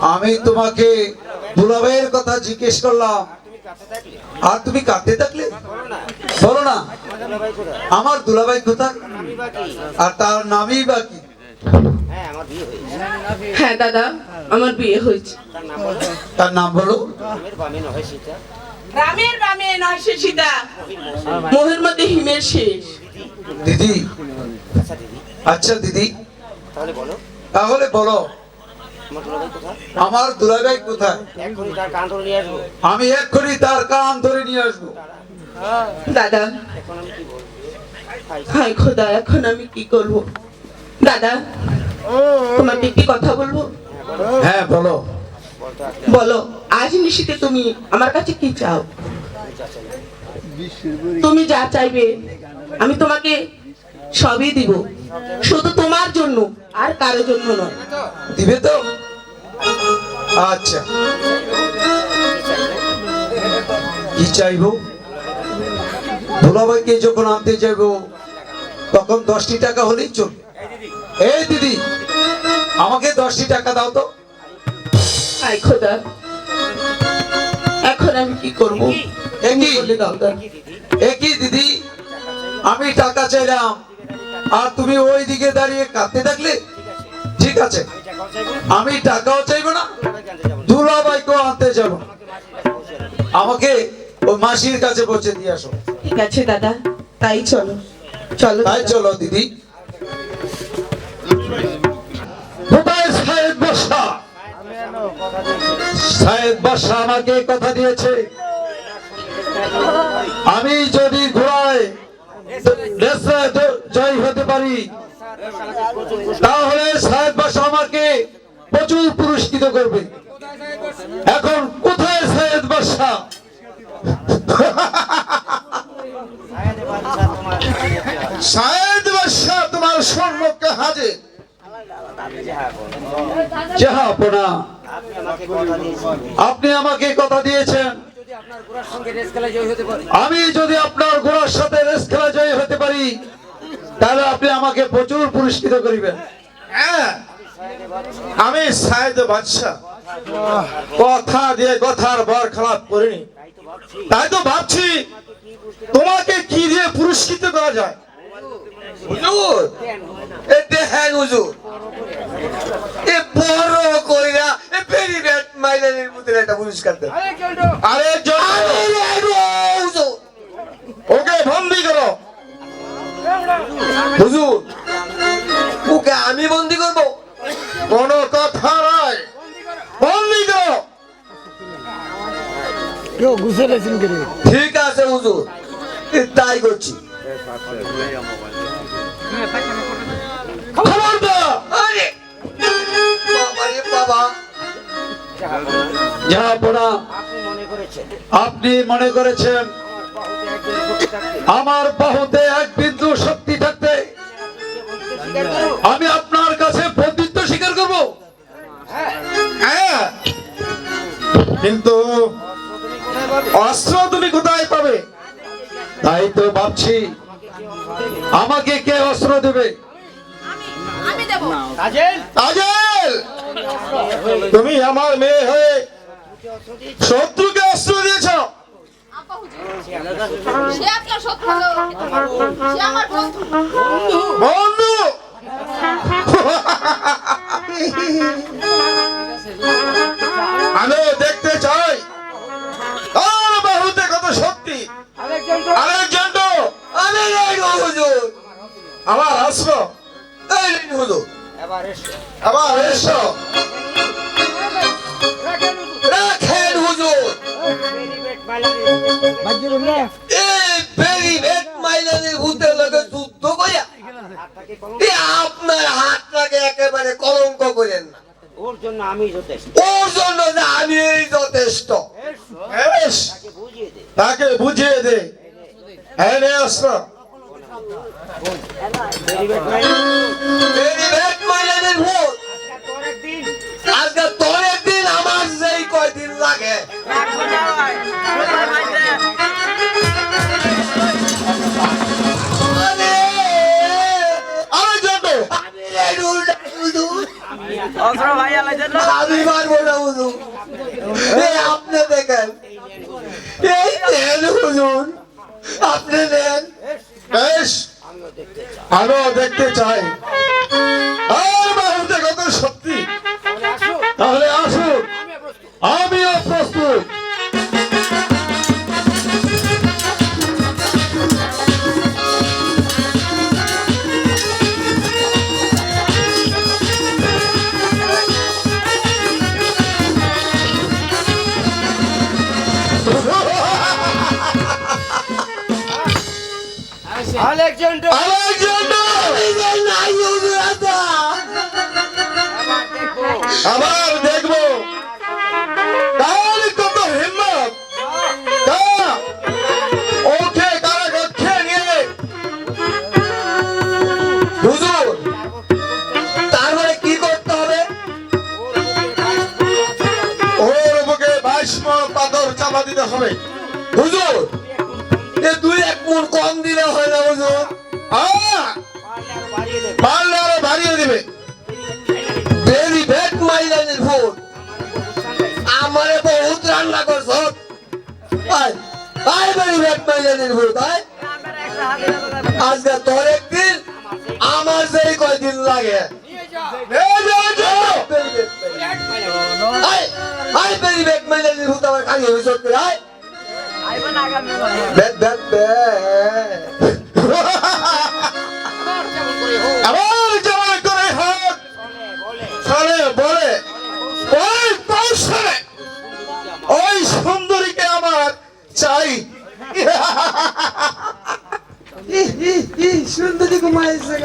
আমি তোমাকে দুলাভাইয়ের কথা জিজ্ঞেস করলাম। আর তুমি কাঁদতে থাকলে? বলো না। আমার দুলাভাই কোথায়? আর তার নামই বা কি? হ্যাঁ আমার বিয়ে হয়েছে। হ্যাঁ দাদা আমার বিয়ে হয়েছে। তার নাম বলো। তার নাম বলো। আমের বামে নয় সীতা। রামের বামে নয় সে সীতা। মোহের মধ্যে হিমের শেষ দিদি। আচ্ছা দিদি। আচ্ছা দিদি। তাহলে বলো। তাহলে বলো। আমার দুলাভাই কোথায়? আমার কোথায় এখনই তার কান ধরে নিয়ে আসব। আমি এক্ষুনি তার কান ধরে নিয়ে আসব। দাদা এখন আমি কি বলব? হাই, খোদা এখন আমি কি করব? দাদা তোমাকে কি কথা বলব? হ্যাঁ বলো। বলো আজ নিশিতে তুমি আমার কাছে কি চাও। তুমি যা চাইবে আমি তোমাকে সবই দিব। শুধু তোমার জন্য আর কারও জন্য নয়। দিবে তো? আচ্ছা। কি চাইবে? কি চাইব দুলাভাইকে যখন আনতে যাইবো তখন দশটি টাকা হলেই চলবে। এই দিদি আমাকে দশটি টাকা দাও তো। খোদা। এখন আমি কি করব? একই দিদি আমি টাকা চাইলাম। আর তুমি ওই দিকে দাঁড়িয়ে কাঁদতে থাকলে ঠিক আছে। আমি টাকাও চাইব না চাইব আনতে যাব। আমাকে ওই মাসির কাছে পৌঁছে দিয়ে আসো। ঠিক আছে দাদা তাই চলো। চলো তাই চলো দিদি। কোথায় সাহেব বাসা? সাহেব বাসা আমাকে কথা দিয়েছে। আমি যদি ঘোড়ায় জ- জয় হতে পারি। তাহলে সাহেব বাসা আমাকে প্রচুর পুরস্কৃত করবে। এখন কোথায় সাহেব বাসা সায়েদ বাদশাহ তোমার স্বর্ণকে হাজির। আপনি। আমাকে কথা দিয়েছেন। আমি যদি আপনার ঘোড়ার সাথে রেস খেলা জয়ী হতে পারি তাহলে আপনি আমাকে প্রচুর পুরস্কৃত করিবেন। হ্যাঁ। আমি সায়েদ বাদশাহ। কথা দিয়ে কথার বর খারাপ করিনি। তাই তো ভাবছি তোমাকে কি দিয়ে পুরস্কৃত করা যায়? হুজুর এ দেখেন হুজুর। এ বড় কইরা এ ভেরি ব্যাড মাইলানের মধ্যে একটা পুরস্কার আরে হুজুর। আমি বন্দি করব। কোন কথা নয়। বন্দি করো। ঠিক আছে হুজুর। তাই করছি। আপনি মনে করেছেন আমার বাহুতে এক বিন্দু তুমি কোথায় পাবে? তাই তো ভাবছি আমাকে কে অস্ত্র দেবে? তুমি আমার মেয়ে হয়ে শত্রুকে অস্ত্র দিয়েছ। বন্ধু! আমার অস্ত্র এই হুজুর। এসো। আবার এসো। রাখেন হুজুর। এই বেরি লগে যুদ্ধ আপনার হাতটাকে একেবারে কলঙ্ক করেন না। ওর জন্য আমি যথেষ্ট। ওর জন্য যে আমি এই যথেষ্ট তাকে বুঝিয়ে দে। তাকে বুঝিয়ে আমার যেই কয়দিন লাগে আমি আপনি দেখেন এই হুজুর আপনি আমিও দেখতে চাই। আর বাহুতে কত সত্যি। তাহলে আসো আসুন। আমিও প্রস্তুত। আলেকজান্ডার! আবার দেখব। কত হিম্মত। ওকে কারাগারে নিয়ে হুজুর তারপরে কি করতে হবে? ওর বুকে বাইশ পাথর চাপা দিতে হবে। হুজুর দুই এক মন কম দিলে হয় না হুজুর। আহ! ভেরি ব্যাড মাইলানের ফুড আমারে বহুত রান্না করছ। আয় আয় ভেরি ব্যাড মাইলানের ফুড আয়। আজকে তোর একদিন আমার যেই কয়দিন লাগে। আয় ভেরি ব্যাড মাইলানের ফুড আমার খালি হয়ে সত্যি আয়। ব্যাড ব্যাড ব্যাড চাই। সুন্দরী ঘুমাইছে